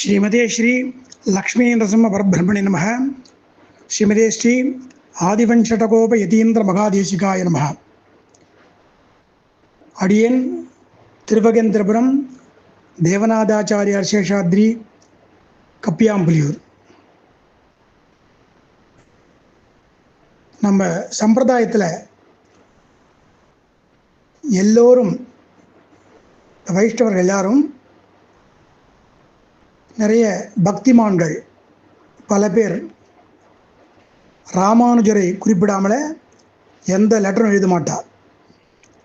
ஸ்ரீமதே ஸ்ரீ லக்ஷ்மீ நரசிம்ம பரபிரமணி நம ஸ்ரீமதே ஸ்ரீ ஆதிவஞ்சடகோப யதீந்திர மகாதேசிகாய நம அடியன் திருவகேந்திரபுரம் தேவநாதாச்சாரியார் சேஷாத்ரி கப்பியாம்புலியூர். நம்ம சம்பிரதாயத்தில் எல்லோரும் வைஷ்ணவர்கள் எல்லாரும் நிறைய பக்திமான்கள் பல பேர் ராமானுஜரை குறிப்பிடாமல எந்த லெட்டரும் எழுத மாட்டார்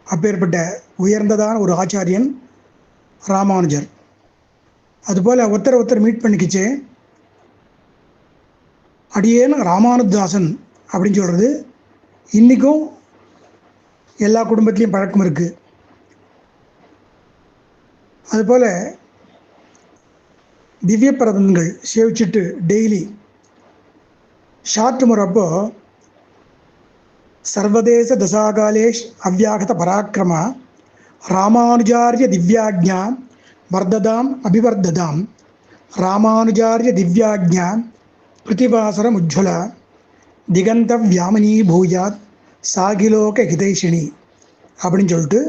அப்பேற்பட்ட உயர்ந்ததான ஒரு ஆச்சாரியன் ராமானுஜர். அதுபோல் ஒருத்தர் ஒருத்தர் மீட் பண்ணிக்கிச்சு. அடியேன் ராமானுதாசன் அப்படின்னு சொல்கிறது இன்றைக்கும் எல்லா குடும்பத்துலேயும் பழக்கம் இருக்குது அதுபோல் திவ்ய பிரபந்தங்கள் சேவிச்சுட்டு டெய்லி ஷார்ட் முறப்போ சர்வதேச தசாகாலேஷ் அவ்யாகத பராக்கிரம ராமானுஜாரிய திவ்யாஜ்ஞா வர்ததாம் அபிவர்ததாம். ராமானுஜாரிய திவ்யாஜ்ஞா பிருத்திவாசரம் உஜ்வல திகந்த வியாமனி பூயாத் சாகிலோக ஹிதைஷினி அப்படின்னு சொல்லிட்டு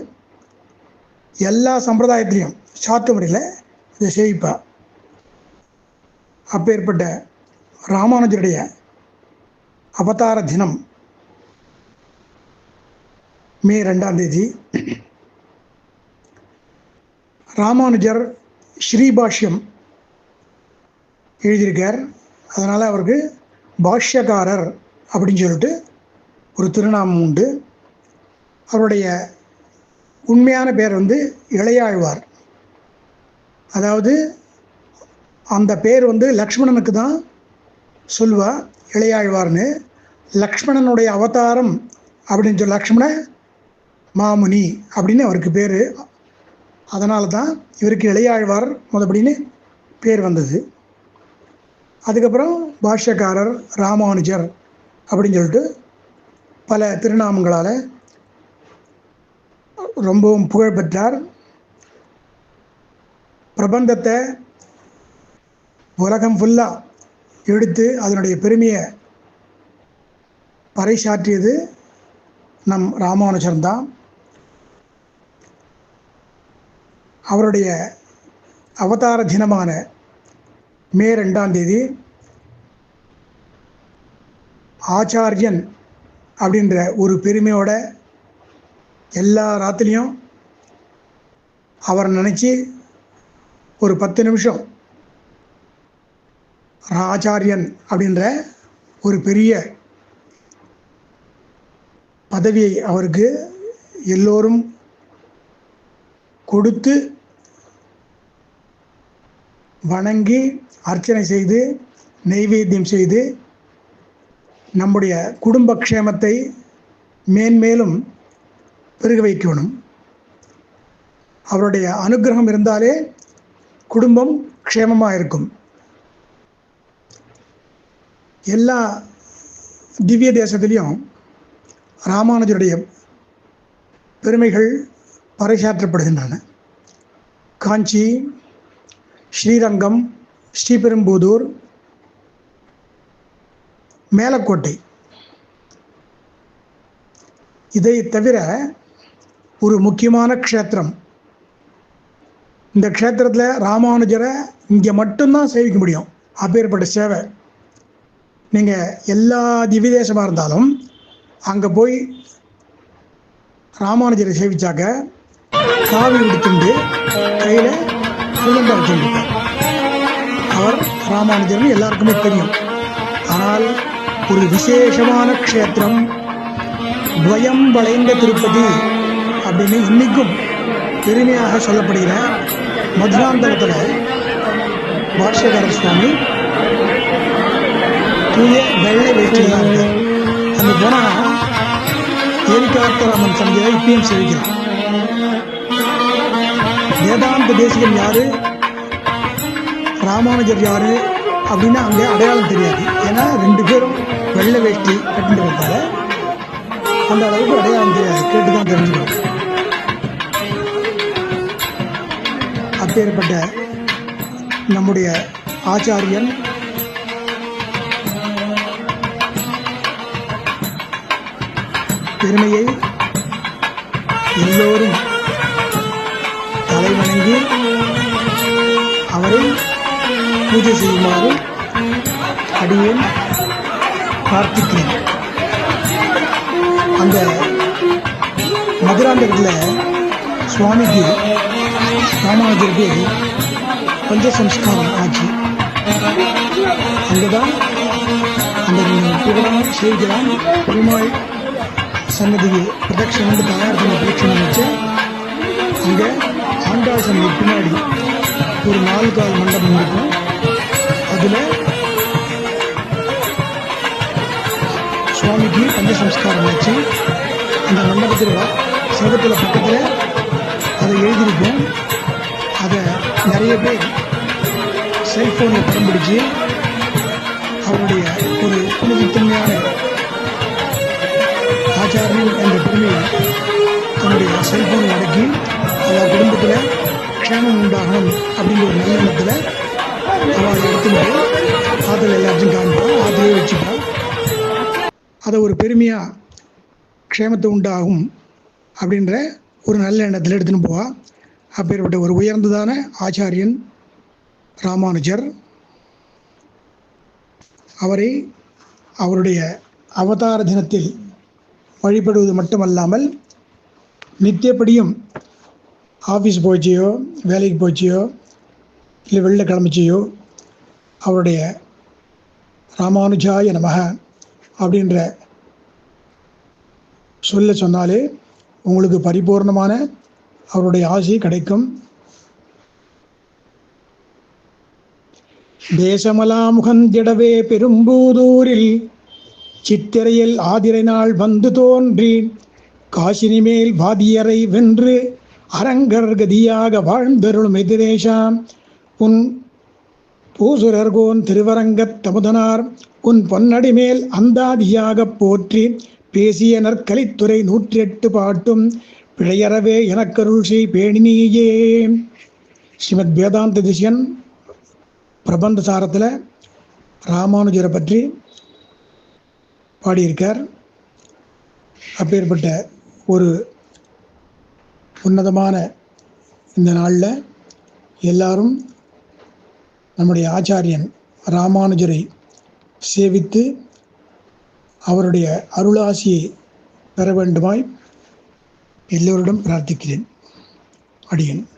எல்லா சம்பிரதாயத்திலையும் சாத்து முறையில் இதை சேவிப்பாள் அப்பேற்பட்ட ராமானுஜருடைய அவதார தினம் மே ரெண்டாம் தேதி. ராமானுஜர் ஸ்ரீபாஷ்யம் எழுதியிருக்கார். அதனால் அவருக்கு பாஷ்யக்காரர் அப்படின்னு சொல்லிட்டு ஒரு திருநாமம் உண்டு. அவருடைய உண்மையான பேர் வந்து இளையாழ்வார். அதாவது அந்த பேர் வந்து லக்ஷ்மணனுக்கு தான் சொல்லுவா இளையாழ்வார்னு. லக்ஷ்மணனுடைய அவதாரம் அப்படின்னு சொல்லி லக்ஷ்மண மாமுனி அப்படின்னு அவருக்கு பேர். அதனால தான் இவருக்கு இளையாழ்வார் முதப்படின்னு பேர் வந்தது. அதுக்கப்புறம் பாஷ்யக்காரர் ராமானுஜர் அப்படின்னு சொல்லிட்டு பல திருநாமங்களால் ரொம்பவும் புகழ்பெற்றார் பிரபந்தத்தை உலகம் ஃபுல்லாக எடுத்து அதனுடைய பெருமையை பறைசாற்றியது நம் ராமானுஜன் தான். அவருடைய அவதார தினமான மே ரெண்டாம் தேதி ஆச்சாரியன் அப்படின்ற ஒரு பெருமையோட எல்லா ராத்திரியும் அவரை நினச்சி ஒரு பத்து நிமிஷம் ராஜாரியன் அப்படின்ற ஒரு பெரிய பதவியை அவருக்கு எல்லோரும் கொடுத்து வணங்கி அர்ச்சனை செய்து நெய்வேத்தியம் செய்து நம்முடைய குடும்ப க்ஷேமத்தை மேன்மேலும் பெருக வைக்கணும். அவருடைய அனுகிரகம் இருந்தாலே குடும்பம் க்ஷேமமாக இருக்கும். எல்லா திவ்ய தேசத்துலேயும் ராமானுஜருடைய பெருமைகள் பறைசாற்றப்படுகின்றன. காஞ்சி ஸ்ரீரங்கம் ஸ்ரீபெரும்புதூர் மேலக்கோட்டை. இதை தவிர ஒரு முக்கியமான க்ஷேத்திரம். இந்த க்ஷேத்திரத்தில் ராமானுஜரை இங்கே மட்டும்தான் சேவிக்க முடியும். அப்பேற்பட்ட சேவை. நீங்கள் எல்லா திவ்ய தேசமாக இருந்தாலும் அங்கே போய் ராமானுஜரை சேவிச்சாக்க காவி விடுத்துண்டு கையில் குழந்தை வச்சுருக்கார் அவர் ராமானுஜர்னு எல்லாருக்குமே தெரியும். ஆனால் ஒரு விசேஷமான க்ஷேத்திரம் துவயம் வளைந்த திருப்பதி அப்படின்னு இன்னைக்கும் பெருமையாக சொல்லப்படுகிற மதுராந்தகத்தில் பாஷ்யகார சுவாமி வெள்ளை வேஷ்டியில் தான் இருக்கார் அங்கே போனால் ஏரிகார்த்தராமன் சந்தியை இப்பயும் சேவிக்கிறான் வேதாந்த தேசிகன் யாரு ராமானுஜர் யாரு அப்படின்னா அங்கே அடையாளம் தெரியாது ஏன்னா ரெண்டு பேரும் வெள்ளை வேஷ்டி கட்டிட்டு வந்தால அந்த அளவுக்கு அடையாளம் தெரியாது கேட்டு தான் தெரிஞ்சுக்கணும் அப்பேற்பட்ட நம்முடைய ஆச்சாரியன் பெருமையை எல்லோரும் தலைவணங்கி அவரை பூஜை செய்யுமாறு அடியேன் பிரார்த்திக்கிறேன். அந்த மதுராந்தகத்தில் சுவாமிக்கு ராமானுஜருக்கு பஞ்ச சம்ஸ்காரம் ஆச்சு அங்கதான் அந்த புகழாம் செய்கிறான் பெருமாள் சன்னதிக்கு பிரதட்சணம் வந்து தயார் பண்ண பிரதட்சணம் வச்சு அங்கே ஆண்டாள் சன்னதி பின்னாடி ஒரு நாலு கால் மண்டபம் இருக்கும். அதில் சுவாமிக்கு பஞ்ச சம்ஸ்காரம் வச்சு அந்த மண்டபத்தில் சிவத்தில் பக்கத்தில் அதை எழுதியிருக்கோம். அதை நிறைய பேர் செல்ஃபோனில் படம் பிடிச்சி அவருடைய ஒரு புனிதத்தன்மையான செல்போனை அவர் குடும்பத்தில் க்ஷேமம் உண்டாகணும் அப்படிங்கிற ஒரு நல்ல எண்ணத்தில் அவள் எடுத்துட்டு ஆற்றுல எல்லாத்தையும் காமிப்பான் ஆற்றுலேயே வச்சுப்பான் அதை ஒரு பெருமையாக க்ஷேமத்தை உண்டாகும் அப்படின்ற ஒரு நல்ல எண்ணத்தில் எடுத்துன்னு போவா. அப்பேற்பட்ட ஒரு உயர்ந்ததான ஆச்சாரியன் ராமானுஜர் அவரை அவருடைய அவதார தினத்தில் வழிபடுவது மட்டுமல்லாமல் நித்தியப்படியும் ஆஃபீஸ் போச்சியோ வேலைக்கு போச்சியோ இல்லை வெளில கிளம்பிச்சியோ அவருடைய ராமானுஜாய நமக அப்படின்ற சொல்ல சொன்னாலே உங்களுக்கு பரிபூர்ணமான அவருடைய ஆசை கிடைக்கும். தேசமலாமுகந்திடவே பெரும்பூதூரில் சித்திரையில் ஆதிரை நாள் வந்து தோன்றி காசினி மேல் வாதியரை வென்று அரங்கர் கதியாக வாழ்ந்தருளும் எதிரேஷாம். உன் பூசுரர்கோன் திருவரங்கத் தமுதனார் உன் பொன்னடி மேல் அந்தாதியாகப் போற்றி பேசிய நற்கலித்துறை நூற்றி எட்டு பாட்டும் பிழையறவே எனக்கருள் செய் பேணினியே. ஸ்ரீமத் வேதாந்த திசியன் பிரபந்த சாரத்தில் ராமானுஜரை பற்றி பாடியிருக்கார். அப்பேற்பட்ட ஒரு உன்னதமான இந்த நாளில் எல்லாரும் நம்முடைய ஆச்சாரியன் ராமானுஜரை சேவித்து அவருடைய அருளாசியை பெற வேண்டுமாய் எல்லோரிடம் பிரார்த்திக்கிறேன். அடியேன்.